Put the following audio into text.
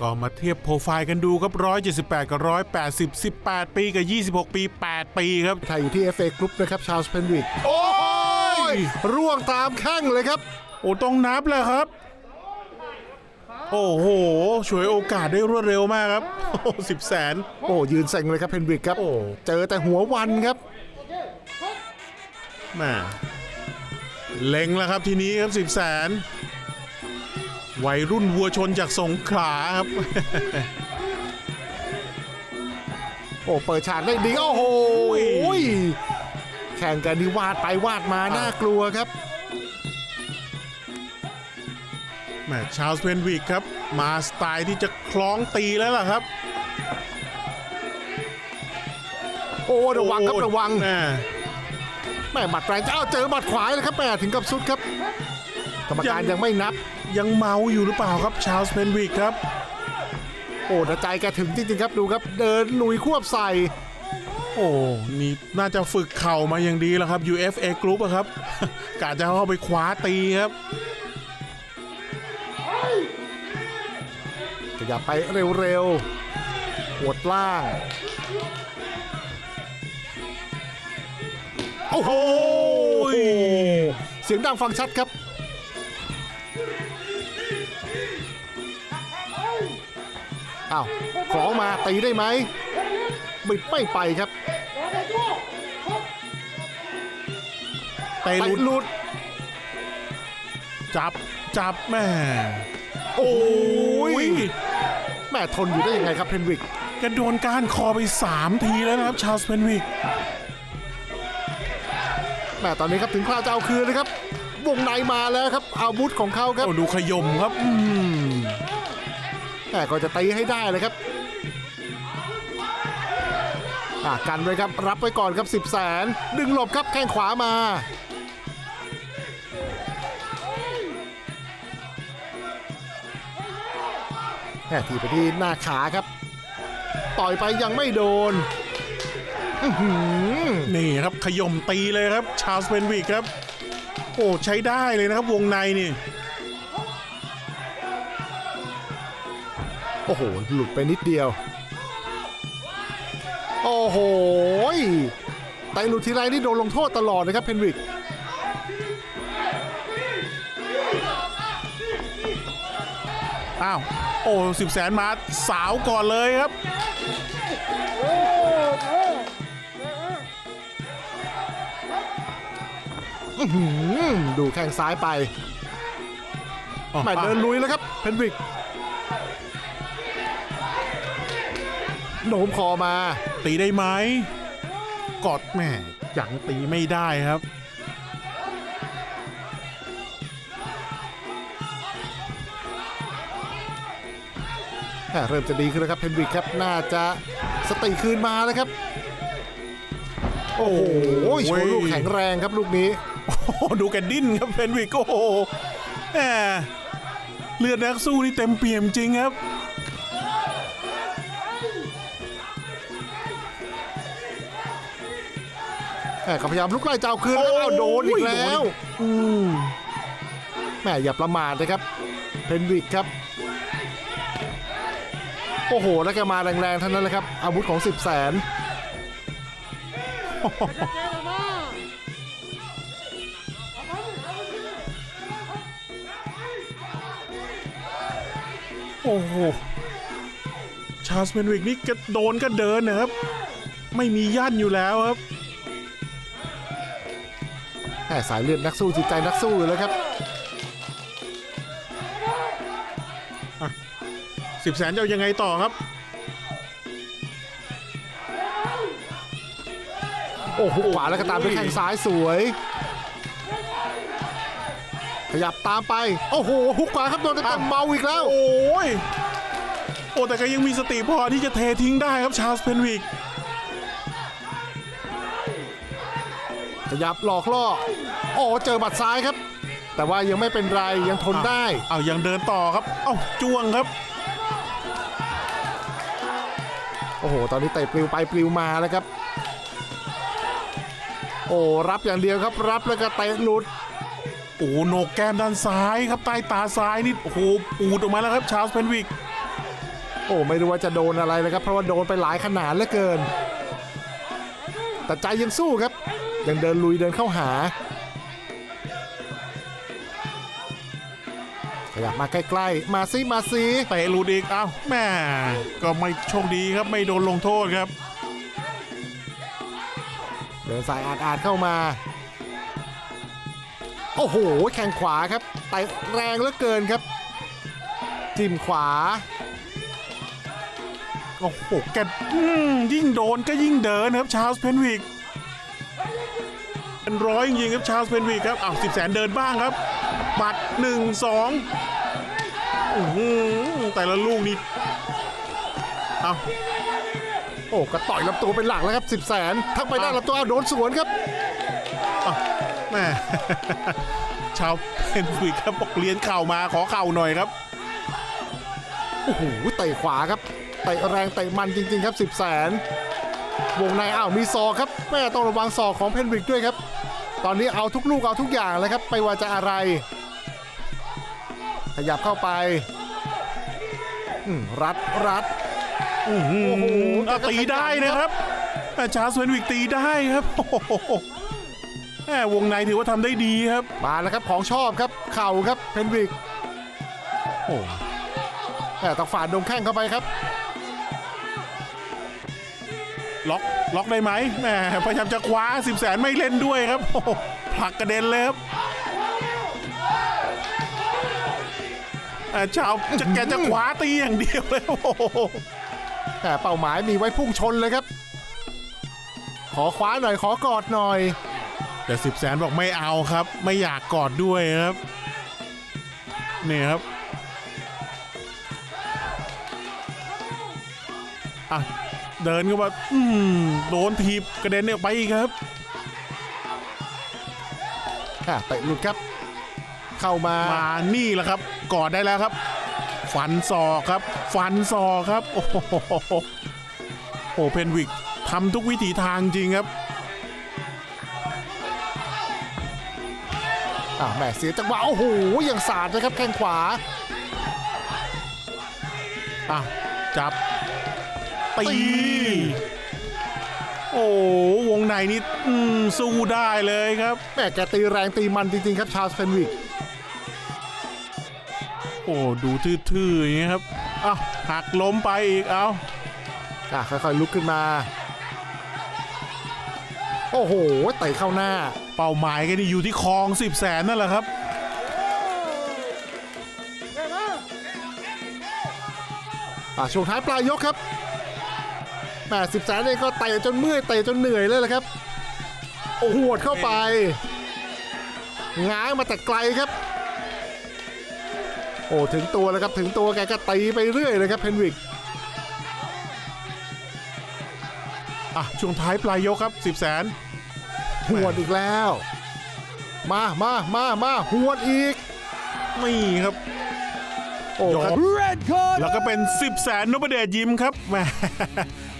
ก็มาเทียบโปรไฟล์กันดูครับ 178 กับ 180 18 ปีกับ 26 ปี 8 ปีครับ ไทยอยู่ที่ FA Group นะครับ ชาลส์เพนวิกโอ้ยร่วงตามแข้งเลยครับ โอ้ต้องนับเลยครับ โอ้โหช่วยโอกาสได้รวดเร็วมากครับ โอ้โหสิบแสน โอ้ยืนเซ็งเลยครับเพนวิกครับ โอ้ เจอแต่หัววันครับแม่เล็งแล้วครับทีนี้ครับสิบแสน วัยรุ่นวัวชนจากสงขลาครับ โอ้เปิดฉากได้ดีโอ้โหแข่งกันนี่วาดไปวาดมาน่ากลัวครับแม่ชาลส์เพนวิกครับ มาสไตล์ที่จะคล้องตีแล้วล่ะครับ โอ้ระวังครับระวังแม่แม่หมัดแรงจะเอาเจอหมัดขวาเลยครับแม่ถึงกับสุดครับ กรรมการยังไม่นับ ยังเมาอยู่หรือเปล่าครับชาลส์เพนวิกครับ โอ้แต่ใจแกถึงจริงๆครับดูครับ เดินลุยควบใส่ โอ้นี่น่าจะฝึกเข่ามาอย่างดีแล้วครับ UFA Group อะครับกะจะเข้าไปคว้าตีครับขยับไปเร็วๆหัวดล่าง โอ้โห เสียงดังฟังชัดครับ อ้าวขอมาตีได้ไหมบิดไม่ไปครับเตะไปหลุดหลุด จับจับแม่โอ้ยยแม่ทนอยู่ได้ยังไงครับเพนวิกกระโดนก้านคอไป 3 ทีแล้วนะครับ ชาลส์เพนวิกแม่ตอนนี้ครับถึงคราวจะเอาคืนนะครับวงในมาแล้วครับ อาวุธของเขาครับโอ้ดูขยมครับ อืมแต่ ก็จะตีให้ได้เลยครับกันไว้ครับรับไว้ก่อนครับ 10แสนดึงหลบครับแข้งขวามาแค่ทีไปที่หน้าขาครับ ต่อยไปยังไม่โดนนี่ครับขย่มตีเลยครับ ชาสเพนวิกครับ โอ้ใช้ได้เลยนะครับวงในนี่ โอ้โห หลุดไปนิดเดียว โอ้โหแต่หลุดทีไรนี่โดนลงโทษตลอดนะครับเพนวิก อ้าว โอ้สิบแสนมาสาวก่อนเลยครับอื้อหือดูแข้งซ้ายไปแม่เดินลุยแล้วครับเพนวิก โน้มคอมา ตีได้ไหมกอดแม่ยังตีไม่ได้ครับแหม่เริ่มจะดีขึ้นแล้วครับเพนวิกครับน่าจะสติคืนมาแล้วครับ โอ้โหโชว์ลูกแข็งแรงครับลูกนี้โอ้โหดูแกดิ้นครับเพนวิกโอ้โหแหมเลือดนักสู้นี่เต็มเปี่ยมจริงครับ แหม่ก็พยายามลุกไล่เจ้าคืนแล้วอ้าวโดนอีกแล้วอืมแหม่อย่าประมาทนะครับ เพนวิกครับ โอ้โห แล้วแกมาแรงๆเท่านั้นแหละครับ อาวุธของ10 0 0แสนโอ้โห ชาลส์เพนวิกนี่ก็โดนก็เดินนะครับ ไม่มีย่านอยู่แล้วครับแหม่ สายเลือดนักสู้จิตใจนักสู้อยู่แล้วครับสิบแสนจะเอายังไงต่อครับ โอ้โหขวาแล้วก็ตามด้วยแข้งซ้ายสวย ขยับตามไป โอ้โหหุกขวาครับโดนเต็มๆเมาอีกแล้ว โอ้ยโอ้แต่ก็ยังมีสติพอที่จะเททิ้งได้ครับชาลส์เพนวิก ขยับหลอกล่อ โอ้เจอบัดซ้ายครับ แต่ว่ายังไม่เป็นไรยังทนได้ เอายังเดินต่อครับเอ้าจ้วงครับ โอ้โห ตอนนี้เตะปลิวไปปลิวมาแล้วครับ โอ้รับอย่างเดียวครับรับแล้วก็เตะหลุดโอ้โหโหนกแก้มด้านซ้ายครับใต้ตาซ้ายนี่โอ้โหปูดออกมาแล้วครับชาลส์เพนวิกโอ้ไม่รู้ว่าจะโดนอะไรเลยครับ เพราะว่าโดนไปหลายขนาดเหลือเกิน แต่ใจยังสู้ครับ ยังเดินลุยเดินเข้าหา ขยับมาใกล้ๆ มาซิมาซิเตะหลุดอีกเอ้าแม่ก็ไม่โชคดีครับไม่โดนลงโทษครับ เดินสายอาดๆเข้ามา โอ้โห แข่งขวาครับไต่แรงเหลือเกินครับ จิ้มขวาโอ้โหแกยิ่งโดนก็ยิ่งเดินครับชาร์ลส์เพนวิก เป็นร้อยจริงครับชาลส์เพนวิกครับอ้าวสิบแสนเดินบ้างครับบัตรหนึ่งสองแต่ละลูกนี่เอาโอ้ก็ต่อยลำตัวเป็นหลักแล้วครับสิบแสนทั้งไปได้าลำตัวเอาโดนสวนครับแม่ชาวเพนวิกครับบอกเลี้ยนเข่ามาขอเข่าหน่อยครับโอ้โหเตะขวาครับเตะแรงเตะมันจริง ๆ ครับสิบแสน วงในอ้าวมีศอกครับแม่ต้องระวังศอกของเพนวิกด้วยครับ ตอนนี้เอาทุกลูกเอาทุกอย่างเลยครับไม่ว่าจะอะไร ขยับเข้าไปอืมรัดรัดโอ้โหโอ้โหตีได้นะครับแต่ชาร์ลส์เพนวิกตีได้ครับโอ้โหแหมวงในถือว่าทำได้ดีครับ มาแล้วครับของชอบครับ เข่าครับเพนวิกโอ้แต่ต้องฝ่าดงแข้งเข้าไปครับ ล็อกล็อกได้ไหมแหมพยายามจะคว้าสิบแสนไม่เล่นด้วยครับโอ้โหผลักกระเด็นเลยครับอ่าชาวจะแกจะคว้าตีอย่างเดียวเลยโอ้โหแต่เป้าหมายมีไว้พุ่งชนเลยครับ ขอคว้าหน่อยขอกอดหน่อย แต่สิบแสนบอกไม่เอาครับ ไม่อยากกอดด้วยครับนี่ครับอะ เดินเข้ามาอืมโดนทีบกระเด็นเนี่ยไปอีกครับค่ะเตะหลุดครับ เข้ามามานี่แหละครับ กอดได้แล้วครับ ฟันศอกครับ ฟันศอกครับ โอ้โหโอ้เพนวิกทำทุกวิถีทางจริงครับอ่าแหม่เสียจังหวะโอ้โหอย่างสาดนะครับแข้งขวาอะจับ ตี โอ้วงในนี่อืมสู้ได้เลยครับแหม่แกตีแรงตีมันจริง ๆ ครับชาร์ลส์เฟนวิก โอ้ดูทื่อๆอย่างเงี้ยครับอะหักล้มไปอีกเอาอะค่อยๆลุกขึ้นมา โอ้โหเตะเข้าหน้า เป้าหมายกันนี่อยู่ที่คลองสิบแสนนั่นแหละครับอะช่วงท้ายปลายยกครับ แหม่สิบแสนเองก็เตะจนเมื่อยเตะจนเหนื่อยเลยแหละครับ โอ้โหหวดเข้าไป ง้างมาแต่ไกลครับ โอ้ถึงตัวแล้วครับถึงตัวแกก็ตีไปเรื่อยเลยครับเพนวิกอะช่วงท้ายปลายยกครับสิบแสนหวดอีกแล้ว มามามามาหวดอีกนี่ครับ โอ้ยอมครับแล้วก็เป็น 10แสนนพเดชยิ้มครับแหม